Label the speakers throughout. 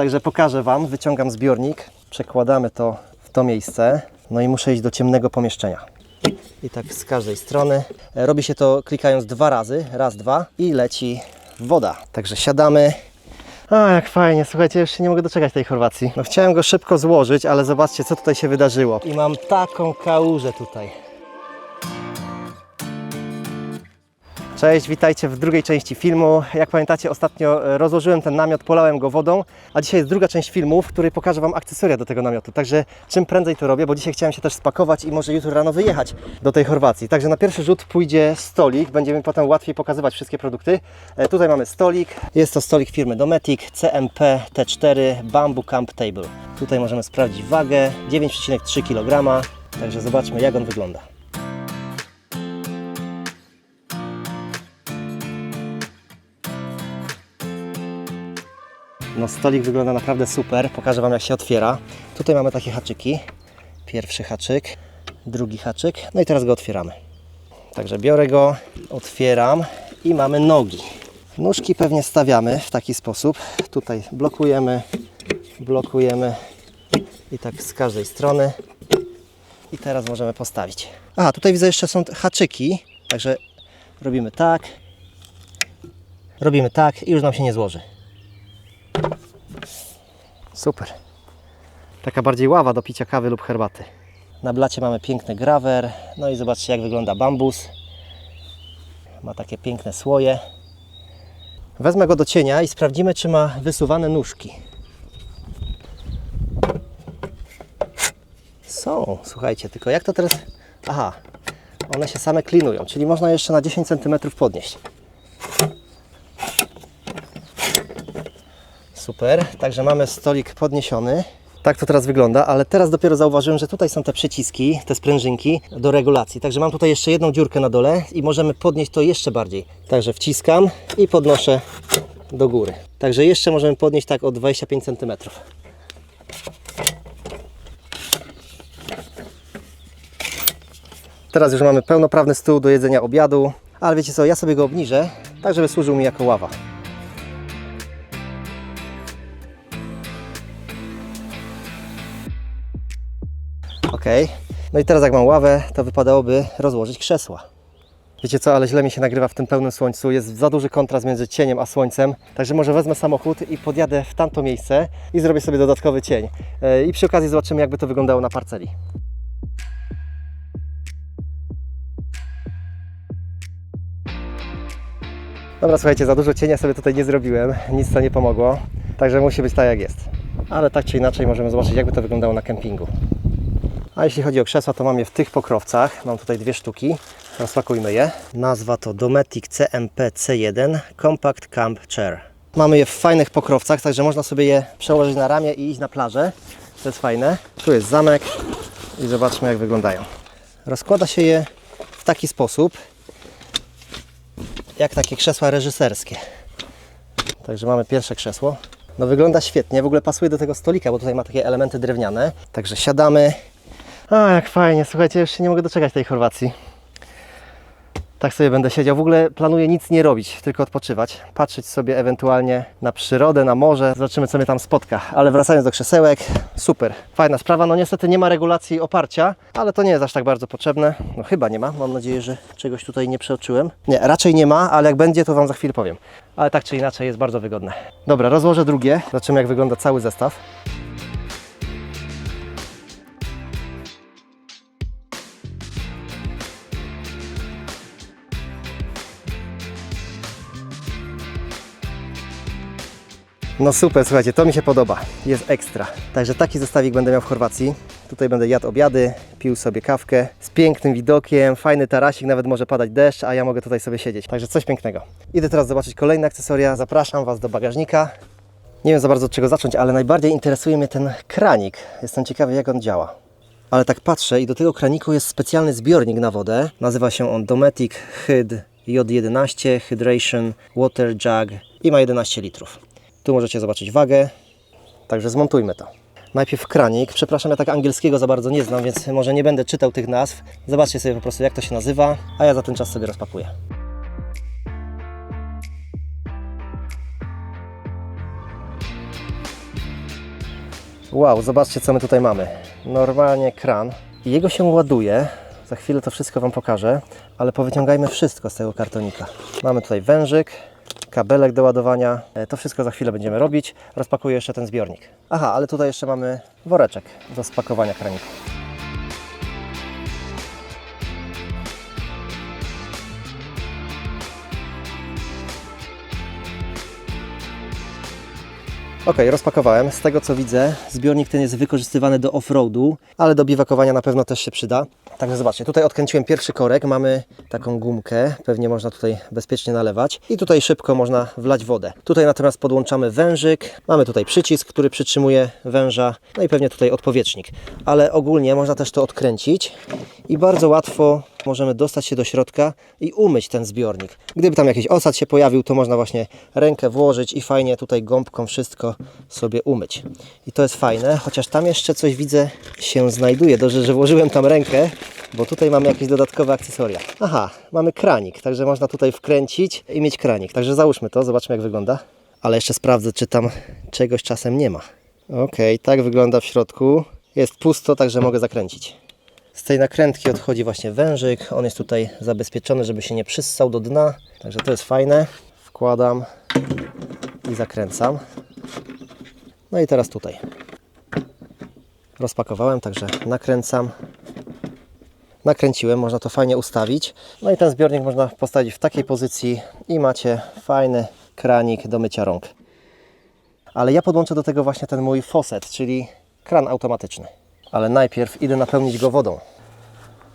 Speaker 1: Także pokażę Wam, wyciągam zbiornik, przekładamy to w to miejsce, no i muszę iść do ciemnego pomieszczenia. I tak z każdej strony. E, Robi się to klikając dwa razy, raz, dwa i leci woda. Także siadamy. A, jak fajnie, słuchajcie, już się nie mogę doczekać tej Chorwacji. No, chciałem go szybko złożyć, ale zobaczcie, co tutaj się wydarzyło. I mam taką kałużę tutaj. Cześć, witajcie w drugiej części filmu. Jak pamiętacie, ostatnio e, rozłożyłem ten namiot, polałem go wodą, a dzisiaj jest druga część filmu, w której pokażę Wam akcesoria do tego namiotu. Także czym prędzej to robię, bo dzisiaj chciałem się też spakować i może jutro rano wyjechać do tej Chorwacji. Także na pierwszy rzut pójdzie stolik, będziemy potem łatwiej pokazywać wszystkie produkty. E, Tutaj mamy stolik, jest to stolik firmy Dometic CMP T4 Bamboo Camp Table. Tutaj możemy sprawdzić wagę, 9,3 kg, także zobaczmy jak on wygląda. No stolik wygląda naprawdę super. Pokażę Wam jak się otwiera. Tutaj mamy takie haczyki. Pierwszy haczyk, drugi haczyk. No i teraz go otwieramy. Także biorę go, otwieram i mamy nogi. Nóżki pewnie stawiamy w taki sposób. Tutaj blokujemy, blokujemy i tak z każdej strony. I teraz możemy postawić. Aha, tutaj widzę jeszcze są haczyki. Także robimy tak. Robimy tak i już nam się nie złoży. Super. Taka bardziej ława do picia kawy lub herbaty. Na blacie mamy piękny grawer. No i zobaczcie jak wygląda bambus. Ma takie piękne słoje. Wezmę go do cienia i sprawdzimy czy ma wysuwane nóżki. Są, słuchajcie, tylko jak to teraz... Aha, one się same klinują, czyli można jeszcze na 10 cm podnieść. Super, także mamy stolik podniesiony. Tak to teraz wygląda, ale teraz dopiero zauważyłem, że tutaj są te przyciski, te sprężynki do regulacji. Także mam tutaj jeszcze jedną dziurkę na dole i możemy podnieść to jeszcze bardziej. Także wciskam i podnoszę do góry. Także jeszcze możemy podnieść tak o 25 cm. Teraz już mamy pełnoprawny stół do jedzenia obiadu, ale wiecie co, ja sobie go obniżę, tak żeby służył mi jako ława. No i teraz jak mam ławę, to wypadałoby rozłożyć krzesła. Wiecie co, ale źle mi się nagrywa w tym pełnym słońcu. Jest za duży kontrast między cieniem a słońcem. Także może wezmę samochód i podjadę w tamto miejsce i zrobię sobie dodatkowy cień. E, I przy okazji zobaczymy, jakby to wyglądało na parceli. Dobra, słuchajcie, za dużo cienia sobie tutaj nie zrobiłem. Nic to nie pomogło. Także musi być tak, jak jest. Ale tak czy inaczej możemy zobaczyć, jakby to wyglądało na kempingu. A jeśli chodzi o krzesła, to mam je w tych pokrowcach. Mam tutaj dwie sztuki. Rozpakujmy je. Nazwa to Dometic CMP C1 Compact Camp Chair. Mamy je w fajnych pokrowcach, także można sobie je przełożyć na ramię i iść na plażę. To jest fajne. Tu jest zamek i zobaczmy jak wyglądają. Rozkłada się je w taki sposób, jak takie krzesła reżyserskie. Także mamy pierwsze krzesło. No wygląda świetnie, w ogóle pasuje do tego stolika, bo tutaj ma takie elementy drewniane. Także siadamy. A, jak fajnie, słuchajcie, już się nie mogę doczekać tej Chorwacji. Tak sobie będę siedział. W ogóle planuję nic nie robić, tylko odpoczywać. Patrzeć sobie ewentualnie na przyrodę, na morze. Zobaczymy, co mnie tam spotka. Ale wracając do krzesełek, super. Fajna sprawa. No niestety nie ma regulacji oparcia, ale to nie jest aż tak bardzo potrzebne. No chyba nie ma. Mam nadzieję, że czegoś tutaj nie przeoczyłem. Nie, raczej nie ma, ale jak będzie, to Wam za chwilę powiem. Ale tak czy inaczej jest bardzo wygodne. Dobra, rozłożę drugie. Zobaczymy, jak wygląda cały zestaw. No super, słuchajcie, to mi się podoba. Jest ekstra. Także taki zestawik będę miał w Chorwacji. Tutaj będę jadł obiady, pił sobie kawkę z pięknym widokiem, fajny tarasik, nawet może padać deszcz, a ja mogę tutaj sobie siedzieć. Także coś pięknego. Idę teraz zobaczyć kolejne akcesoria. Zapraszam Was do bagażnika. Nie wiem za bardzo od czego zacząć, ale najbardziej interesuje mnie ten kranik. Jestem ciekawy, jak on działa. Ale tak patrzę i do tego kraniku jest specjalny zbiornik na wodę. Nazywa się on Dometic Hyd J11 Hydration Water Jug i ma 11 litrów. Tu możecie zobaczyć wagę, także zmontujmy to. Najpierw kranik. Przepraszam, ja tak angielskiego za bardzo nie znam, więc może nie będę czytał tych nazw. Zobaczcie sobie po prostu, jak to się nazywa, a ja za ten czas sobie rozpakuję. Wow, zobaczcie co my tutaj mamy. Normalnie kran. Jego się ładuje. Za chwilę to wszystko Wam pokażę, ale powyciągajmy wszystko z tego kartonika. Mamy tutaj wężyk, kabelek do ładowania. E, To wszystko za chwilę będziemy robić. Rozpakuję jeszcze ten zbiornik. Aha, ale tutaj jeszcze mamy woreczek do spakowania kraniku. Ok, rozpakowałem. Z tego co widzę, zbiornik ten jest wykorzystywany do off-roadu, ale do biwakowania na pewno też się przyda. Także zobaczcie, tutaj odkręciłem pierwszy korek, mamy taką gumkę, pewnie można tutaj bezpiecznie nalewać i tutaj szybko można wlać wodę. Tutaj natomiast podłączamy wężyk, mamy tutaj przycisk, który przytrzymuje węża, no i pewnie tutaj odpowietrznik. Ale ogólnie można też to odkręcić i bardzo łatwo możemy dostać się do środka i umyć ten zbiornik. Gdyby tam jakiś osad się pojawił, to można właśnie rękę włożyć i fajnie tutaj gąbką wszystko sobie umyć. I to jest fajne, chociaż tam jeszcze coś widzę się znajduje. Dobrze, że włożyłem tam rękę, bo tutaj mamy jakieś dodatkowe akcesoria. Aha, mamy kranik, także można tutaj wkręcić i mieć kranik. Także załóżmy to, zobaczmy jak wygląda. Ale jeszcze sprawdzę, czy tam czegoś czasem nie ma. Ok, tak wygląda w środku. Jest pusto, także mogę zakręcić. Z tej nakrętki odchodzi właśnie wężyk. On jest tutaj zabezpieczony, żeby się nie przyssał do dna. Także to jest fajne. Wkładam i zakręcam. No i teraz tutaj. Rozpakowałem, także nakręcam. Nakręciłem, można to fajnie ustawić. No i ten zbiornik można postawić w takiej pozycji i macie fajny kranik do mycia rąk. Ale ja podłączę do tego właśnie ten mój faucet, czyli kran automatyczny. Ale najpierw idę napełnić go wodą.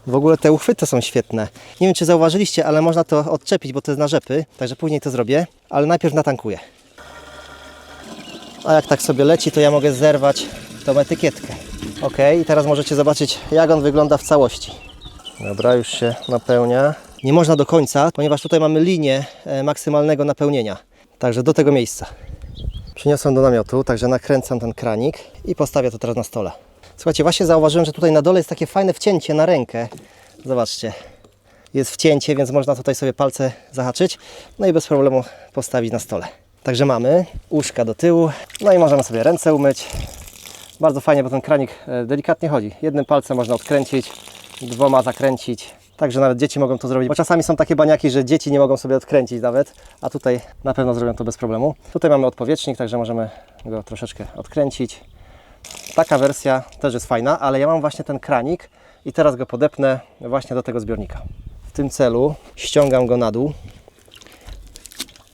Speaker 1: W ogóle te uchwyty są świetne. Nie wiem, czy zauważyliście, ale można to odczepić, bo to jest na rzepy, także później to zrobię, ale najpierw natankuję. A jak tak sobie leci, to ja mogę zerwać tą etykietkę. Ok, i teraz możecie zobaczyć, jak on wygląda w całości. Dobra, już się napełnia. Nie można do końca, ponieważ tutaj mamy linię e, maksymalnego napełnienia. Także do tego miejsca. Przyniosłem do namiotu, także nakręcam ten kranik i postawię to teraz na stole. Słuchajcie, właśnie zauważyłem, że tutaj na dole jest takie fajne wcięcie na rękę. Zobaczcie. Jest wcięcie, więc można tutaj sobie palce zahaczyć. No i bez problemu postawić na stole. Także mamy uszka do tyłu. No i możemy sobie ręce umyć. Bardzo fajnie, bo ten kranik e, delikatnie chodzi. Jednym palcem można odkręcić, dwoma zakręcić. Także nawet dzieci mogą to zrobić, bo czasami są takie baniaki, że dzieci nie mogą sobie odkręcić nawet, a tutaj na pewno zrobią to bez problemu. Tutaj mamy odpowietrznik, także możemy go troszeczkę odkręcić. Taka wersja też jest fajna, ale ja mam właśnie ten kranik i teraz go podepnę właśnie do tego zbiornika. W tym celu ściągam go na dół.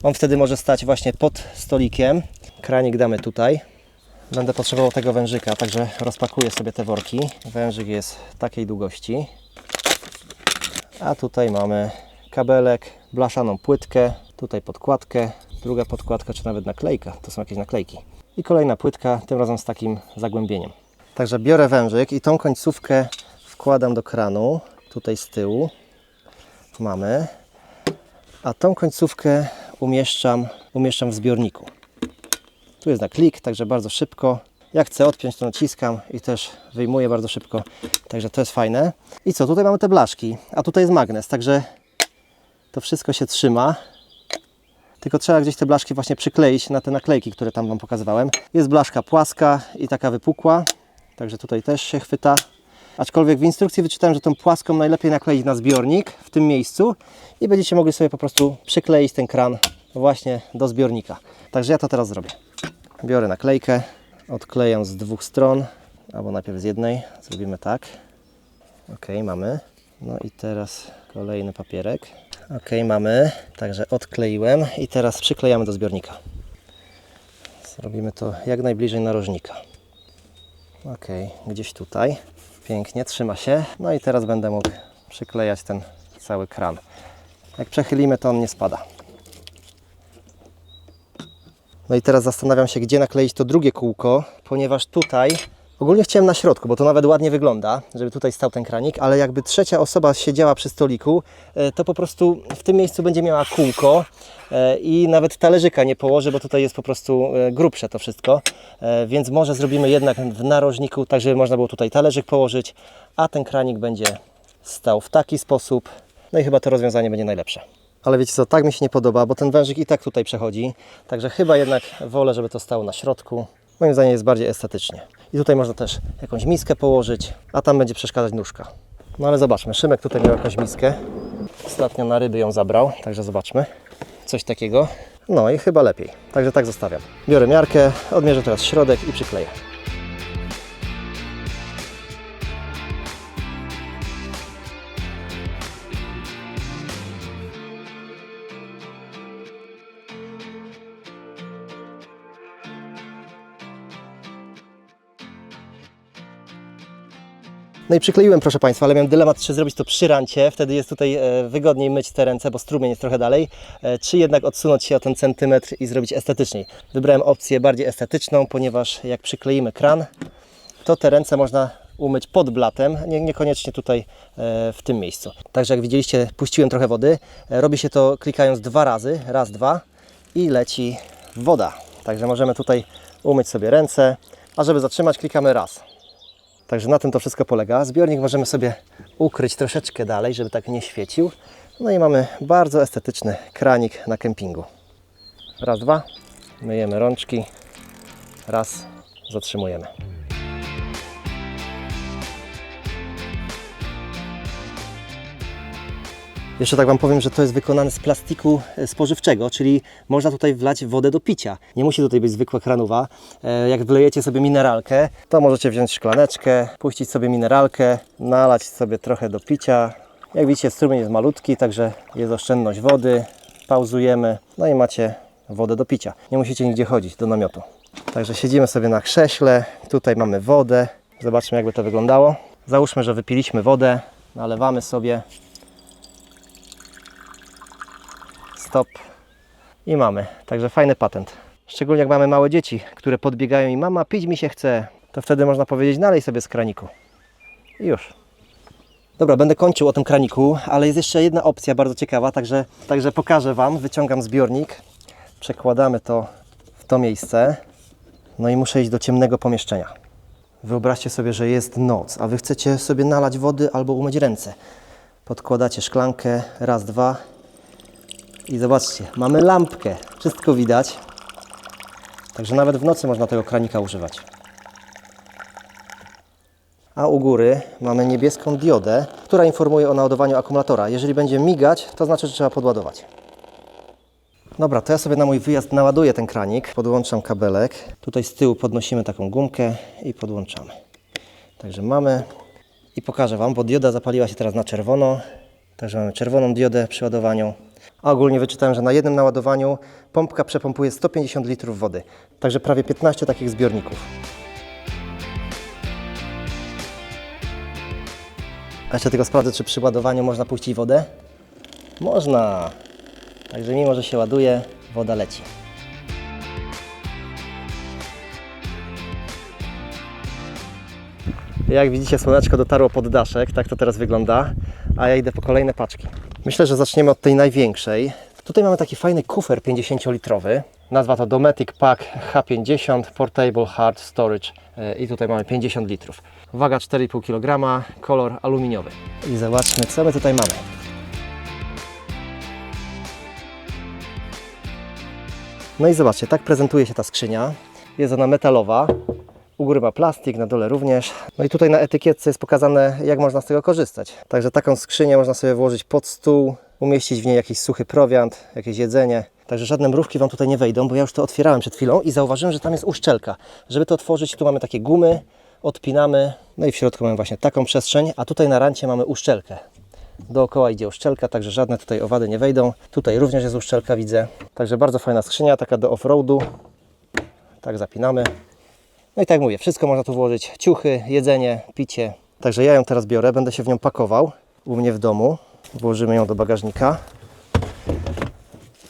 Speaker 1: On wtedy może stać właśnie pod stolikiem. Kranik damy tutaj. Będę potrzebował tego wężyka, także rozpakuję sobie te worki. Wężyk jest takiej długości. A tutaj mamy kabelek, blaszaną płytkę, tutaj podkładkę, druga podkładka, czy nawet naklejka. To są jakieś naklejki. I kolejna płytka, tym razem z takim zagłębieniem. Także biorę wężyk i tą końcówkę wkładam do kranu, tutaj z tyłu. Mamy. A tą końcówkę umieszczam, umieszczam w zbiorniku. Tu jest na klik, także bardzo szybko. Jak chcę odpiąć, to naciskam i też wyjmuję bardzo szybko. Także to jest fajne. I co, tutaj mamy te blaszki, a tutaj jest magnes, także to wszystko się trzyma. Tylko trzeba gdzieś te blaszki właśnie przykleić na te naklejki, które tam Wam pokazywałem. Jest blaszka płaska i taka wypukła, także tutaj też się chwyta. Aczkolwiek w instrukcji wyczytałem, że tą płaską najlepiej nakleić na zbiornik w tym miejscu i będziecie mogli sobie po prostu przykleić ten kran właśnie do zbiornika. Także ja to teraz zrobię. Biorę naklejkę, odklejam z dwóch stron, albo najpierw z jednej. Zrobimy tak. Ok, mamy. No i teraz kolejny papierek. Ok, mamy. Także odkleiłem i teraz przyklejamy do zbiornika. Zrobimy to jak najbliżej narożnika. Ok, gdzieś tutaj. Pięknie, trzyma się. No i teraz będę mógł przyklejać ten cały kran. Jak przechylimy, to on nie spada. No i teraz zastanawiam się, gdzie nakleić to drugie kółko, ponieważ tutaj ogólnie chciałem na środku, bo to nawet ładnie wygląda, żeby tutaj stał ten kranik, ale jakby trzecia osoba siedziała przy stoliku, e, to po prostu w tym miejscu będzie miała kółko e, i nawet talerzyka nie położy, bo tutaj jest po prostu e, grubsze to wszystko, więc może zrobimy jednak w narożniku, tak żeby można było tutaj talerzyk położyć, a ten kranik będzie stał w taki sposób. No i chyba to rozwiązanie będzie najlepsze. Ale wiecie co, tak mi się nie podoba, bo ten wężyk i tak tutaj przechodzi. Także chyba jednak wolę, żeby to stało na środku. Moim zdaniem jest bardziej estetycznie. I tutaj można też jakąś miskę położyć, a tam będzie przeszkadzać nóżka. No ale zobaczmy, Szymek tutaj miał jakąś miskę. Ostatnio na ryby ją zabrał, także zobaczmy. Coś takiego. No i chyba lepiej. Także tak zostawiam. Biorę miarkę, odmierzę teraz środek i przykleję. No i przykleiłem, proszę Państwa, ale miałem dylemat, czy zrobić to przy rancie, wtedy jest tutaj e, wygodniej myć te ręce, bo strumień jest trochę dalej, e, czy jednak odsunąć się o ten centymetr i zrobić estetycznie. Wybrałem opcję bardziej estetyczną, ponieważ jak przykleimy kran, to te ręce można umyć pod blatem, nie, niekoniecznie tutaj e, w tym miejscu. Także jak widzieliście, puściłem trochę wody. Robi się to klikając dwa razy, raz, dwa i leci woda. Także możemy tutaj umyć sobie ręce, a żeby zatrzymać klikamy raz. Także na tym to wszystko polega. Zbiornik możemy sobie ukryć troszeczkę dalej, żeby tak nie świecił. No i mamy bardzo estetyczny kranik na kempingu. Raz, dwa. Myjemy rączki. Raz. Zatrzymujemy. Jeszcze tak Wam powiem, że to jest wykonane z plastiku e, spożywczego, czyli można tutaj wlać wodę do picia. Nie musi tutaj być zwykła kranowa. E, Jak wlejecie sobie mineralkę, to możecie wziąć szklaneczkę, puścić sobie mineralkę, nalać sobie trochę do picia. Jak widzicie, strumień jest malutki, także jest oszczędność wody. Pauzujemy, no i macie wodę do picia. Nie musicie nigdzie chodzić do namiotu. Także siedzimy sobie na krześle, tutaj mamy wodę. Zobaczmy, jakby to wyglądało. Załóżmy, że wypiliśmy wodę, nalewamy sobie stop i mamy. Także fajny patent. Szczególnie jak mamy małe dzieci, które podbiegają i mama, pić mi się chce, to wtedy można powiedzieć nalej sobie z kraniku. I już. Dobra, będę kończył o tym kraniku, ale jest jeszcze jedna opcja bardzo ciekawa, także, także pokażę Wam. Wyciągam zbiornik, przekładamy to w to miejsce, no i muszę iść do ciemnego pomieszczenia. Wyobraźcie sobie, że jest noc, a Wy chcecie sobie nalać wody albo umyć ręce. Podkładacie szklankę, raz, dwa, i zobaczcie, mamy lampkę. Wszystko widać. Także nawet w nocy można tego kranika używać. A u góry mamy niebieską diodę, która informuje o naładowaniu akumulatora. Jeżeli będzie migać, to znaczy, że trzeba podładować. Dobra, to ja sobie na mój wyjazd naładuję ten kranik. Podłączam kabelek. Tutaj z tyłu podnosimy taką gumkę i podłączamy. Także mamy i pokażę Wam, bo dioda zapaliła się teraz na czerwono. Także mamy czerwoną diodę przy ładowaniu. A ogólnie wyczytałem, że na jednym naładowaniu pompka przepompuje 150 litrów wody. Także prawie 15 takich zbiorników. A jeszcze tylko sprawdzę, czy przy ładowaniu można puścić wodę? Można. Także mimo, że się ładuje, woda leci. Jak widzicie, słoneczko dotarło pod daszek, tak to teraz wygląda, a ja idę po kolejne paczki. Myślę, że zaczniemy od tej największej. Tutaj mamy taki fajny kufer 50-litrowy. Nazwa to Dometic Pack H50 Portable Hard Storage E, i tutaj mamy 50 litrów. Waga 4,5 kg, kolor aluminiowy. I zobaczmy, co my tutaj mamy. No i zobaczcie, tak prezentuje się ta skrzynia. Jest ona metalowa. U góry ma plastik, na dole również. No i tutaj na etykietce jest pokazane, jak można z tego korzystać. Także taką skrzynię można sobie włożyć pod stół, umieścić w niej jakiś suchy prowiant, jakieś jedzenie. Także żadne mrówki Wam tutaj nie wejdą, bo ja już to otwierałem przed chwilą i zauważyłem, że tam jest uszczelka. Żeby to otworzyć, tu mamy takie gumy, odpinamy, no i w środku mamy właśnie taką przestrzeń, a tutaj na rancie mamy uszczelkę. Dookoła idzie uszczelka, także żadne tutaj owady nie wejdą. Tutaj również jest uszczelka, widzę. Także bardzo fajna skrzynia, taka do offroadu. Tak zapinamy. No i tak mówię, wszystko można tu włożyć. Ciuchy, jedzenie, picie. Także ja ją teraz biorę, będę się w nią pakował u mnie w domu. Włożymy ją do bagażnika.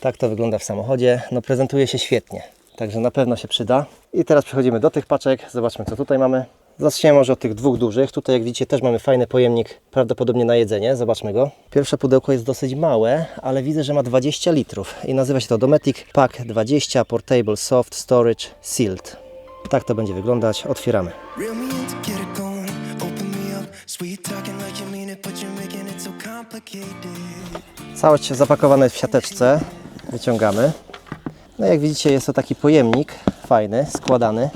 Speaker 1: Tak to wygląda w samochodzie. No prezentuje się świetnie. Także na pewno się przyda. I teraz przechodzimy do tych paczek. Zobaczmy co tutaj mamy. Zaczniemy może od tych dwóch dużych. Tutaj jak widzicie też mamy fajny pojemnik, prawdopodobnie na jedzenie. Zobaczmy go. Pierwsze pudełko jest dosyć małe, ale widzę, że ma 20 litrów. I nazywa się to Dometic Pack 20 Portable Soft Storage Sealed. Tak to będzie wyglądać. Otwieramy. Całość zapakowana jest w siateczce. Wyciągamy. No jak widzicie jest to taki pojemnik fajny, składany.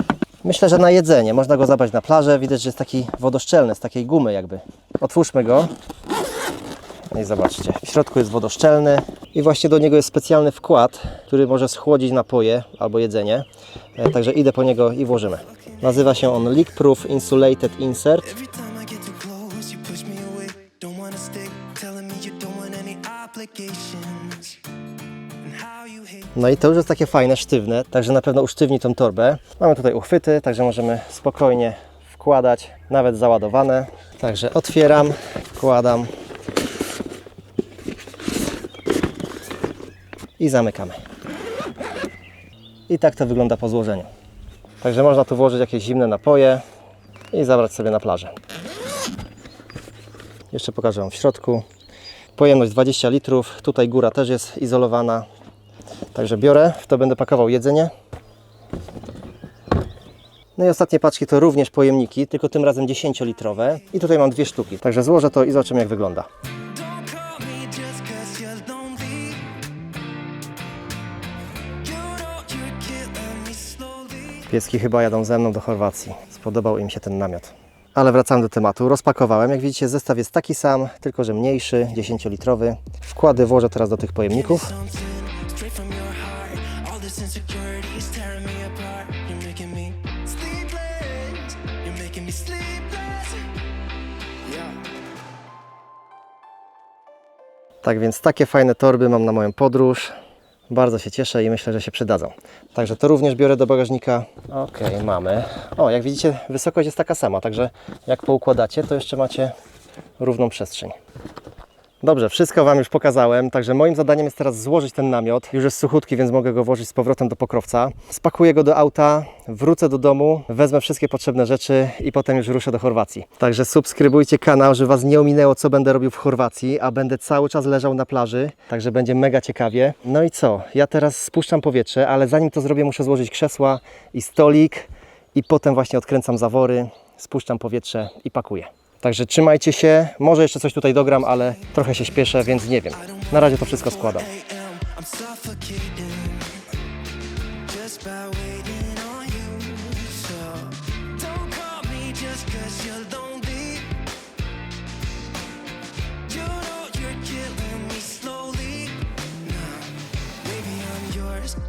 Speaker 1: Myślę, że na jedzenie. Można go zabrać na plażę. Widać, że jest taki wodoszczelny, z takiej gumy jakby. Otwórzmy go. No i zobaczcie, w środku jest wodoszczelny i właśnie do niego jest specjalny wkład, który może schłodzić napoje albo jedzenie. E, Także idę po niego i włożymy. Nazywa się on Leak Proof Insulated Insert. No i to już jest takie fajne, sztywne, także na pewno usztywni tą torbę. Mamy tutaj uchwyty, także możemy spokojnie wkładać, nawet załadowane. Także otwieram, wkładam i zamykamy. I tak to wygląda po złożeniu. Także można tu włożyć jakieś zimne napoje i zabrać sobie na plażę. Jeszcze pokażę Wam w środku. Pojemność 20 litrów, tutaj góra też jest izolowana. Także biorę, w to będę pakował jedzenie. No i ostatnie paczki to również pojemniki, tylko tym razem 10-litrowe. I tutaj mam dwie sztuki. Także złożę to i zobaczymy jak wygląda. Pieski chyba jadą ze mną do Chorwacji. Spodobał im się ten namiot. Ale wracamy do tematu. Rozpakowałem. Jak widzicie, zestaw jest taki sam, tylko że mniejszy, 10-litrowy. Wkłady włożę teraz do tych pojemników. Tak więc takie fajne torby mam na moją podróż. Bardzo się cieszę i myślę, że się przydadzą. Także to również biorę do bagażnika. Ok, mamy. O, jak widzicie, wysokość jest taka sama, także jak poukładacie, to jeszcze macie równą przestrzeń. Dobrze, wszystko Wam już pokazałem, także moim zadaniem jest teraz złożyć ten namiot. Już jest suchutki, więc mogę go włożyć z powrotem do pokrowca. Spakuję go do auta, wrócę do domu, wezmę wszystkie potrzebne rzeczy i potem już ruszę do Chorwacji. Także subskrybujcie kanał, żeby Was nie ominęło, co będę robił w Chorwacji, a będę cały czas leżał na plaży, także będzie mega ciekawie. No i co? Ja teraz spuszczam powietrze, ale zanim to zrobię, muszę złożyć krzesła i stolik i potem właśnie odkręcam zawory, spuszczam powietrze i pakuję. Także trzymajcie się. Może jeszcze coś tutaj dogram, ale trochę się śpieszę, więc nie wiem. Na razie to wszystko składam.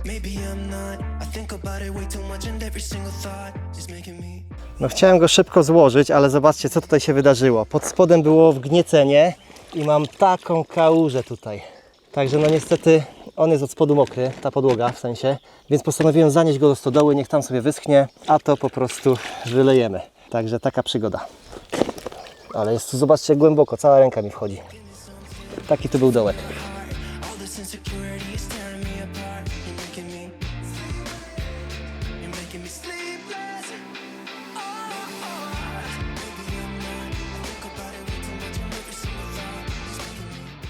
Speaker 2: Maybe I'm not. I think about it way too much, and every single thought is making me.
Speaker 1: No chciałem go szybko złożyć, ale zobaczcie co tutaj się wydarzyło. Pod spodem było wgniecenie i mam taką kałużę tutaj. Także no niestety on jest od spodu mokry, ta podłoga w sensie, więc postanowiłem zanieść go do stodoły, niech tam sobie wyschnie, a to po prostu wylejemy. Także taka przygoda. Ale jest tu, zobaczcie, głęboko, cała ręka mi wchodzi. Taki tu był dołek.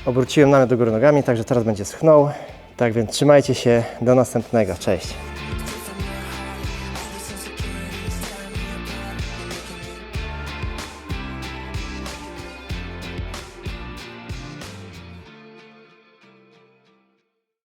Speaker 1: Obróciłem namiot do góry nogami, także teraz będzie schnął. Tak więc trzymajcie się, do następnego, cześć.